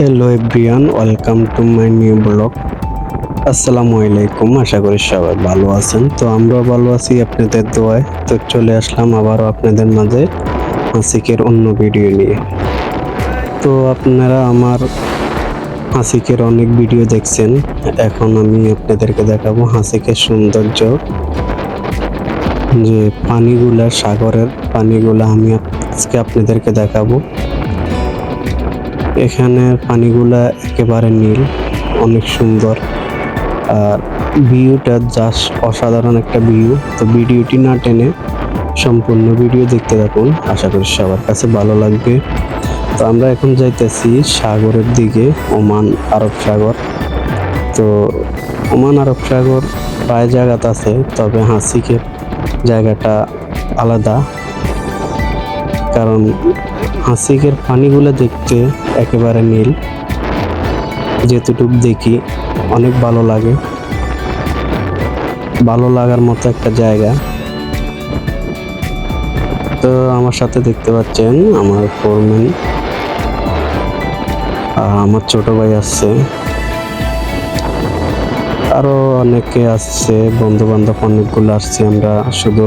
Hello everyone welcome to my new blog আসসালামু আলাইকুম আশা করি সবাই ভালো আছেন। তো আমরাও ভালো আছি আপনাদের দোয়ায়। তো চলে আসলাম আবারও আপনাদের মাঝে হাসিকের অন্য ভিডিও নিয়ে। তো আপনারা আমার হাসিকের অনেক ভিডিও দেখছেন। এখন আমি আপনাদেরকে দেখাবো হাসিকের সৌন্দর্য। যে পানিগুলা, সাগরের পানিগুলা আমি আজকে আপনাদেরকে দেখাবো। এখানে পানিগুলা একেবারে নীল, অনেক সুন্দর। আর ভিউটা জাস্ট অসাধারণ একটা ভিউ। তো ভিডিওটি না টেনে সম্পূর্ণ ভিডিও দেখতে থাকুন। আশা করি সবার কাছে ভালো লাগবে। তো আমরা এখন যাইতেছি সাগরের দিকে, ওমান আরব সাগর। তো ওমান আরব সাগর প্রায় জায়গাতে আছে, তবে হাসিকের জায়গাটা আলাদা। কারণ হাসিকের পানিগুলো দেখতে একেবারে নীল। যেতটুক দেখি অনেক ভালো লাগে। ভালো লাগার মতো একটা জায়গা। তো আমার সাথে দেখতে পাচ্ছেন আমার ফোরম্যান আর আমার ছোট ভাই আসছে। আরও অনেকে আসছে বন্ধু বান্ধব অনেকগুলো আসছে। আমরা শুধু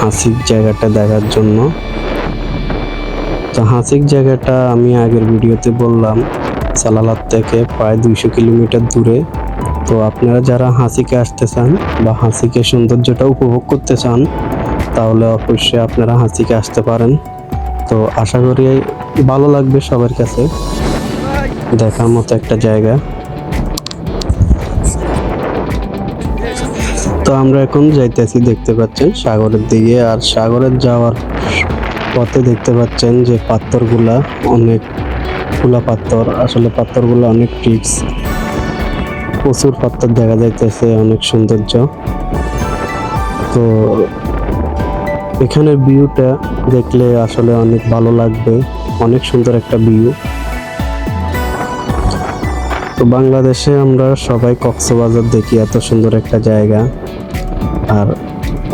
হাসির জায়গাটা দেখার জন্য। তো হাসিক জায়গাটা আমি আগের ভিডিওতে বললাম, সালালাত থেকে প্রায় দুইশো কিলোমিটার দূরে। তো আপনারা যারা হাসিকে আসতে চান বা হাসিকে সৌন্দর্যটা উপভোগ করতে চান, তাহলে অবশ্যই আপনারা হাসিকে আসতে পারেন। তো আশা করি ভালো লাগবে সবার কাছে। দেখার মতো একটা জায়গা। তো আমরা এখন যাইতেছি, দেখতে পাচ্ছেন সাগরের দিকে। আর সাগরের যাওয়ার পথে দেখতে পাচ্ছেন যে পাথরগুলা অনেক খোলা পাথর। আসলে পাথরগুলো অনেক ট্রিক্স প্রচুর পাথর দেখা যাইতেছে, অনেক সৌন্দর্য। তো এখানের ভিউটা দেখলে আসলে অনেক ভালো লাগবে। অনেক সুন্দর একটা ভিউ। তো বাংলাদেশে আমরা সবাই কক্সবাজার দেখি, এত সুন্দর একটা জায়গা। আর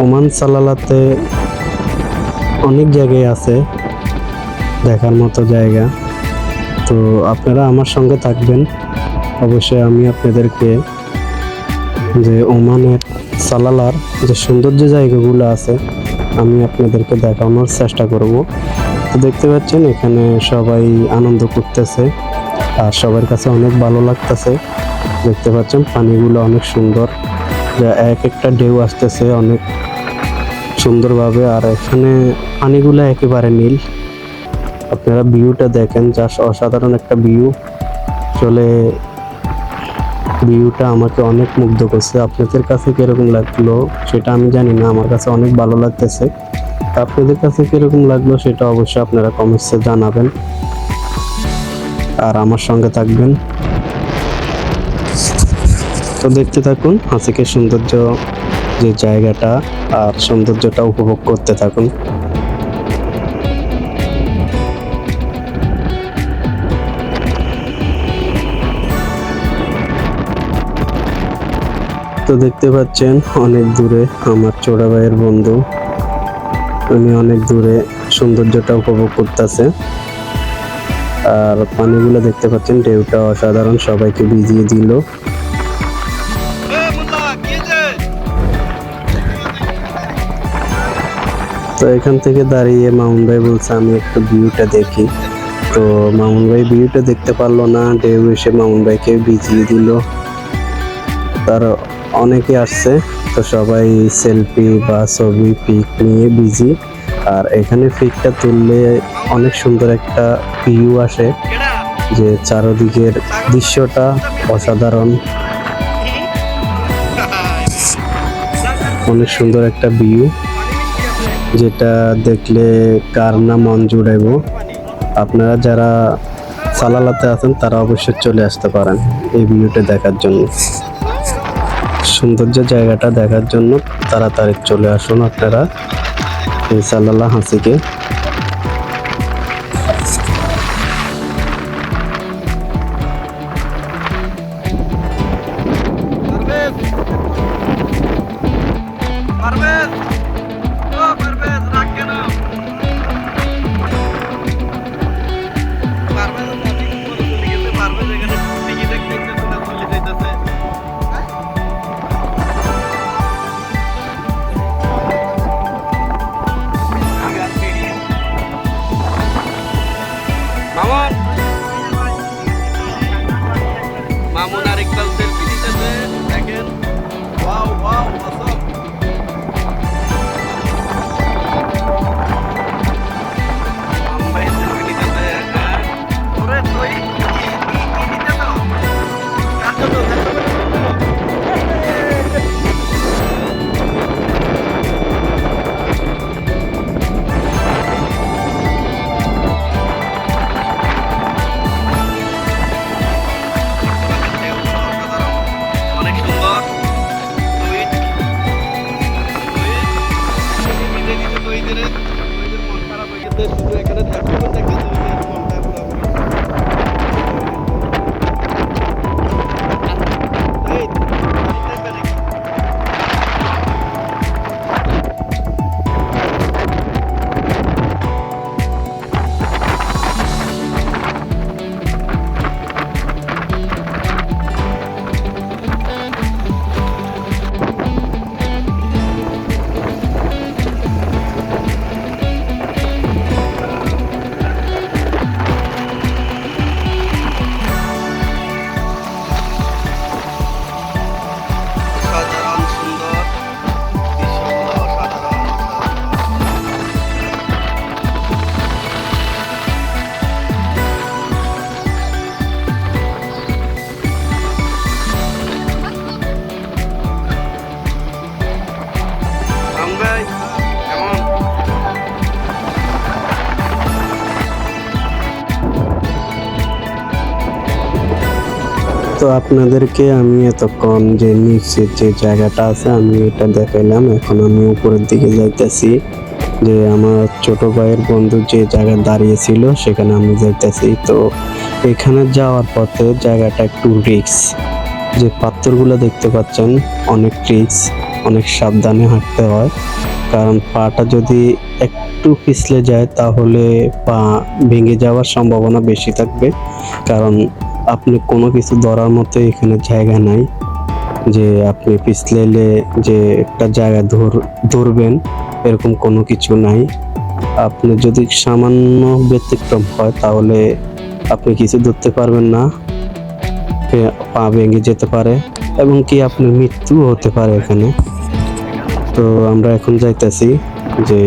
ওমান সালালাতে অনেক জায়গায় আছে, দেখার মতো জায়গা। তো আপনারা আমার সঙ্গে থাকবেন। অবশ্যই আমি আপনাদেরকে যে ওমানের সালালার যে সৌন্দর্য জায়গাগুলো আছে, আমি আপনাদেরকে দেখানোর চেষ্টা করব। তো দেখতে পাচ্ছেন, এখানে সবাই আনন্দ করতেছে আর সবার কাছে অনেক ভালো লাগতেছে। দেখতে পাচ্ছেন, পানিগুলো অনেক সুন্দর। যা এক একটা ঢেউ আসতেছে, অনেক সুন্দরভাবে, আর এখানে পানিগুলো একেবারে নীল। আপনারা ভিউটা দেখেন, জাস্ট অসাধারণ একটা ভিউ। চলে ভিউটা আমাকে অনেক মুগ্ধ করছে। আপনাদের কাছে কীরকম লাগল সেটা আমি জানি না, আমার কাছে অনেক ভালো লাগতেছে। আপনাদের কাছে কীরকম লাগল সেটা অবশ্যই আপনারা কমেন্টসে জানাবেন। আর আমার সঙ্গে থাকবেন। তো দেখতে থাকুন, হাসিকে সৌন্দর্য যে জায়গাটা আর সৌন্দর্যটা উপভোগ করতে থাকুন। তো দেখতে পাচ্ছেন, অনেক দূরে আমার চোরা ভাইয়ের বন্ধু। উনি অনেক দূরে সৌন্দর্যটা উপভোগ করতেছে। আর পানিগুলো দেখতে পাচ্ছেন, ঢেউটা অসাধারণ, সবাইকে ভিজিয়ে দিল। তো এখান থেকে দাঁড়িয়ে মামুন ভাই বলছে, আমি একটু ভিউটা দেখি। তো মামুন ভাই ভিউটা দেখতে পারল না, ঢেউ এসে মামুন ভাইকে ভিজিয়ে দিল। তার অনেকে আসছে, তো সবাই সেলফি বা ছবি, পিক নিয়ে বিজি। আর এখানে পিকটা তুললে অনেক সুন্দর একটা ভিউ আসে, যে চারদিকের দৃশ্যটা অসাধারণ। অনেক সুন্দর একটা ভিউ। যেটা দেখলে কার না মন জুড়াইব। আপনারা যারা সালালাতে আছেন, তারা অবশ্যই চলে আসতে পারেন এই ভিডিওটা দেখার জন্য। সৌন্দর্য জায়গাটা দেখার জন্য তাড়াতাড়ি চলে আসুন আপনারা এই সালালা হাসিকে। তো আপনাদেরকে আমি এতক্ষণ যে নিচে যে জায়গাটা আছে, আমি এটা দেখাইলাম। এখন আমি উপরের দিকে যাইতেছি। যে আমার ছোট ভাইয়ের বন্ধু যে জায়গায় দাঁড়িয়েছিল সেখানে আমি যাইতেছি। তো এখানে যাওয়ার পথে জায়গাটা একটু রিক্স যে পাথরগুলো দেখতে পাচ্ছেন, অনেক রিক্স অনেক সাবধানে হাঁটতে হয়। কারণ পাটা যদি একটু পিছলে যায়, তাহলে পা ভেঙে যাওয়ার সম্ভাবনা বেশি থাকবে। কারণ আপনি কোনো কিছু ধরার মতো এখানে জায়গা নাই, যে আপনি পিছলেলে যে একটা জায়গা ধর, ধরবেন, এরকম কোনো কিছু নাই। আপনি যদি সামান্য ব্যতিক্রম হয়, তাহলে আপনি কিছু ধরতে পারবেন না। পা ভেঙে যেতে পারে, এবং কি আপনার মৃত্যু হতে পারে এখানে। তো আমরা এখন যাইতেছি যে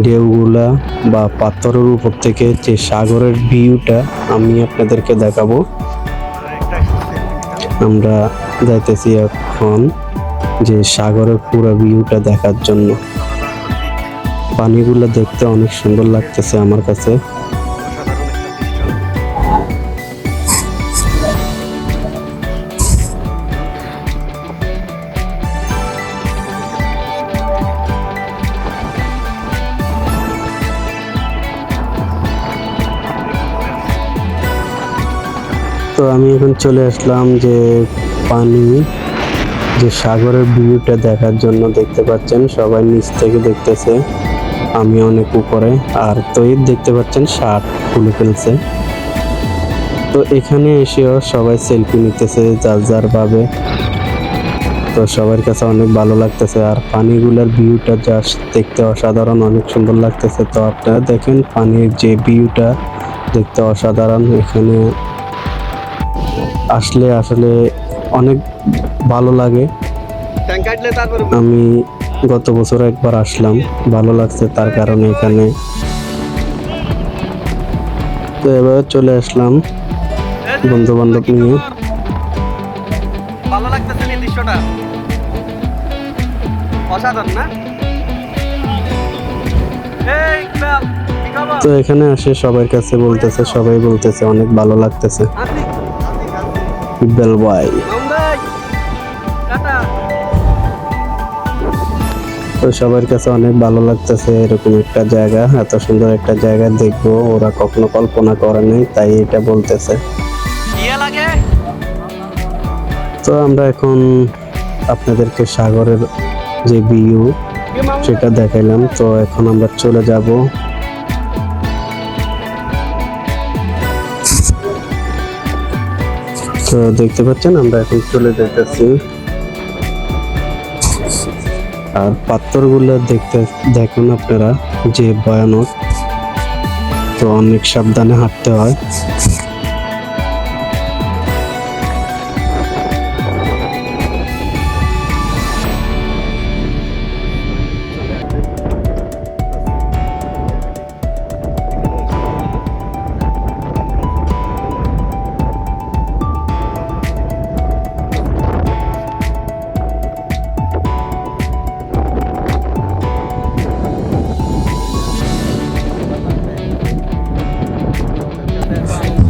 ঢেউগুলা বা পাথরের উপর থেকে যে সাগরের ভিউটা আমি আপনাদেরকে দেখাবো। আমরা যাইতেছি এখন যে সাগরের পুরো ভিউটা দেখার জন্য। পানিগুলো দেখতে অনেক সুন্দর লাগতেছে আমার কাছে। তো আমি এখন চলে আসলাম যে পানি, যে সাগরের ভিউটা দেখার জন্য দেখতে পাচ্ছেন, সবাই নিচ থেকে দেখতেছে। আমি অনেক উপরে, আর তৈর দেখতে পাচ্ছেন শার্ট খুলে ফেলছে। তো এখানে এসেও সবাই সেলফি নিতেছে যার যার ভাবে। তো সবার কাছে অনেক ভালো লাগতেছে, আর পানিগুলোর ভিউটা জাস্ট দেখতে অসাধারণ, অনেক সুন্দর লাগতেছে। তো আপনারা দেখেন পানির যে ভিউটা, দেখতে অসাধারণ। এখানে আসলে আসলে অনেক ভালো লাগে। আমি গত বছর একবার আসলাম ভালো লাগছে তার কারণে এখানে। তো এবার চলে আসলাম বন্ধু বান্ধব নিয়ে। ভালো লাগতেছে এই দৃশ্যটা? অসাধারণ না? এই ইকবাল, কি খবর? তো এখানে আসে সবার কাছে বলতেছে সবাই বলতেছে অনেক ভালো লাগতেছে। ভাই, টাটা। তো সবার কাছে অনেক ভালো লাগতেছে এরকম একটা জায়গা এত সুন্দর একটা জায়গা দেখব ওরা কখনো কল্পনা করে নাই তাই এটা বলতেছে তো আমরা এখন আপনাদেরকে সাগরের যে ভিউ সেটা দেখাইলাম তো এখন আমরা চলে যাব তো দেখতে পাচ্ছেন, আমরা এখন চলে যেতেছি আর পাত্রগুলো দেখতে দেখুন আপনারা, যে ভয়ানক। তো অনেক সাবধানে হাঁটতে হয়।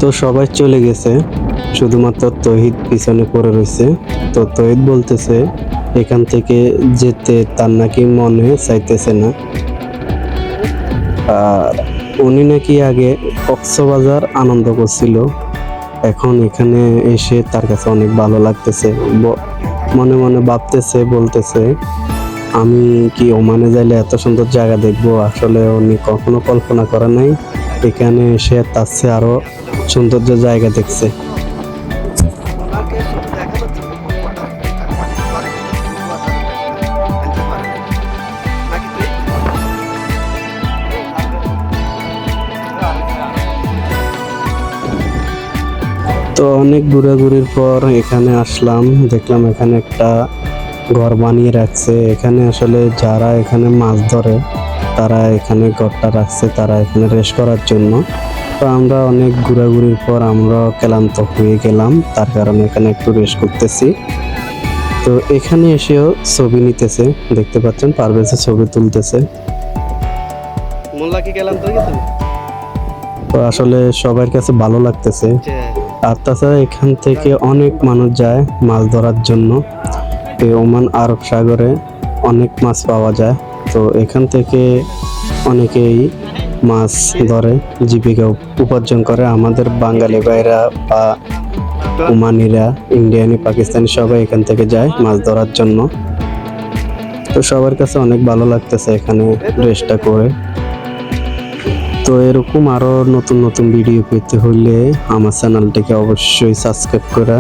তো সবাই চলে গেছে। শুধুমাত্র তহিদ পিছনে পড়ে রয়েছে। তো তহিদ বলতেছে, এখান থেকে যেতে তার নাকি মনে চাইতেছে না। উনি নাকি আগে কক্সবাজার আনন্দ করছিল। এখন এখানে এসে তার কাছে অনেক ভালো লাগতেছে। মনে মনে ভাবতেছে, বলতেছে, আমি কি ওমানে যাইলে এত সুন্দর জায়গা দেখব? আসলে উনি কখনো কল্পনা করে নাই। এখানে এসে তার চেয়ে আরও সৌন্দর্য জায়গা দেখছে? তো অনেক ঘোরাঘুরির পর এখানে আসলাম, দেখলাম এখানে একটা ঘর বানিয়ে রাখছে এখানে আসলে যারা এখানে মাছ ধরে, তারা এখানে ঘরটা রাখছে, তারা এখানে রেস্ট করার জন্য তো আমরা অনেক ঘোরাঘুরির পর আমরা ক্লান্ত হয়ে গেলাম তার কারণে এখানে একটু রেস্ট করতেছি। তো এখানে এসেও ছবি নিতেছে দেখতে পাচ্ছেন পারভেজে ছবি তুলতেছে। মোল্লা কি গেলাম তো গেছেন তো আসলে সবার কাছে ভালো লাগতেছে। আর তাছাড়া এখান থেকে অনেক মানুষ যায় মাছ ধরার জন্য। এই ওমান আরব সাগরে অনেক মাছ পাওয়া যায়। তো এখান থেকে অনেকেই মাছ ধরে, জীবিকা উপার্জন করে। আমাদের বাঙালি ভাইরা বা ওমানিরা ইন্ডিয়ানি, পাকিস্তানি সবাই এখান থেকে যায় মাছ ধরার জন্য। তো সবার কাছে অনেক ভালো লাগতেছে এখানে ড্রেসটা করে। তো এরকম আরও নতুন নতুন ভিডিও পেতে হলে আমার চ্যানেলটিকে অবশ্যই সাবস্ক্রাইব করে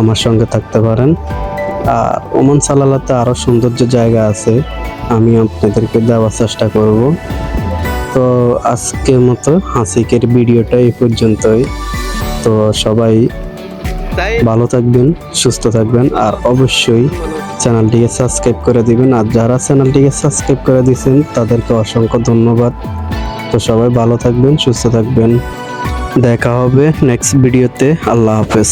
আমার সঙ্গে থাকতে পারেন। আর ওমান সালালাতে আরও সৌন্দর্য জায়গা আছে, আমি আপনাদেরকে দেওয়ার চেষ্টা করব। তো আজকের মতো হাসিকের ভিডিওটা এই পর্যন্তই। তো সবাই ভালো থাকবেন সুস্থ থাকবেন আর অবশ্যই চ্যানেলটিকে সাবস্ক্রাইব করে দিবেন। আর যারা চ্যানেলটিকে সাবস্ক্রাইব করে দিয়েছেন তাদেরকে অসংখ্য ধন্যবাদ। তো সবাই ভালো থাকবেন সুস্থ থাকবেন। দেখা হবে নেক্সট ভিডিওতে আল্লাহ হাফেজ।